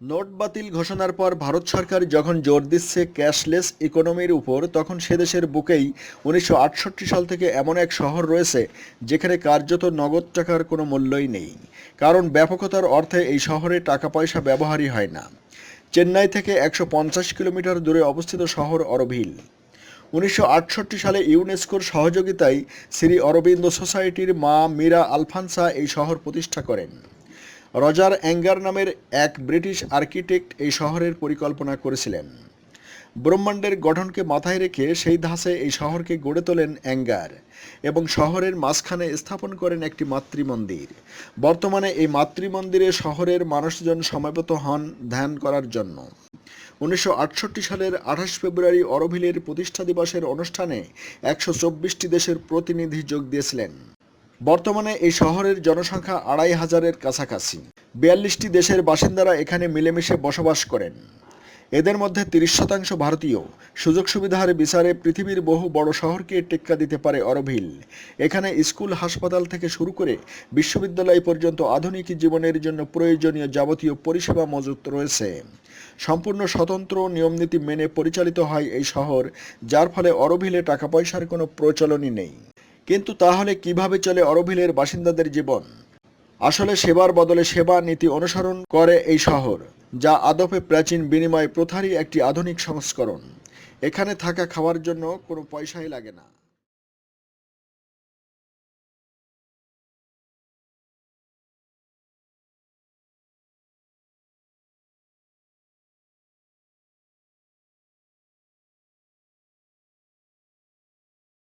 Note বাতিল ঘোষণার পর ভারত সরকার যখন জোর দিচ্ছে ক্যাশলেস ইকোনমির উপর, তখন সে দেশের বুকেই উনিশশো আটষট্টি সাল থেকে এমন এক শহর রয়েছে যেখানে কার্যত নগদ টাকার কোনো মূল্যই নেই। কারণ ব্যাপকতার অর্থে এই শহরে টাকা পয়সা ব্যবহারই হয় না। চেন্নাই থেকে একশো পঞ্চাশ কিলোমিটার দূরে অবস্থিত শহর অরভিল উনিশশো আটষট্টি সালে ইউনেস্কোর সহযোগিতায় শ্রী অরবিন্দ সোসাইটির মা মীরা আলফানসা এই শহর প্রতিষ্ঠা করেন। রজার অ্যাঙ্গার নামের এক ব্রিটিশ আর্কিটেক্ট এই শহরের পরিকল্পনা করেছিলেন। ব্রহ্মাণ্ডের গঠনকে মাথায় রেখে সেই ধাঁচে এই শহরকে গড়ে তোলেন অ্যাঙ্গার এবং শহরের মাঝখানে স্থাপন করেন একটি মাতৃমন্দির। বর্তমানে এই মাতৃমন্দিরে শহরের মানুষজন সমাবেত হন ধ্যান করার জন্য। উনিশশো আটষট্টি সালের আঠাশ ফেব্রুয়ারি অরভিলের প্রতিষ্ঠা দিবসের অনুষ্ঠানে একশো দেশের প্রতিনিধি যোগ দিয়েছিলেন। বর্তমানে এই শহরের জনসংখ্যা আড়াই হাজারের কাছাকাছি। বিয়াল্লিশটি দেশের বাসিন্দারা এখানে মিলেমিশে বসবাস করেন। এদের মধ্যে তিরিশ শতাংশ ভারতীয়। সুযোগ সুবিধার বিচারে পৃথিবীর বহু বড় শহরকে টেক্কা দিতে পারে অরভিল এখানে স্কুল, হাসপাতাল থেকে শুরু করে বিশ্ববিদ্যালয় পর্যন্ত আধুনিক জীবনের জন্য প্রয়োজনীয় যাবতীয় পরিষেবা মজুত রয়েছে। সম্পূর্ণ স্বতন্ত্র নিয়মনীতি মেনে পরিচালিত হয় এই শহর, যার ফলে অরভিলে টাকা পয়সার কোনো প্রচলনই নেই। কিন্তু তাহলে কীভাবে চলে অরভিলের বাসিন্দাদের জীবন? আসলে সেবার বদলে সেবা নীতি অনুসরণ করে এই শহর, যা আদপে প্রাচীন বিনিময় প্রথারই একটি আধুনিক সংস্করণ। এখানে থাকা খাওয়ার জন্য কোনো পয়সাই লাগে না।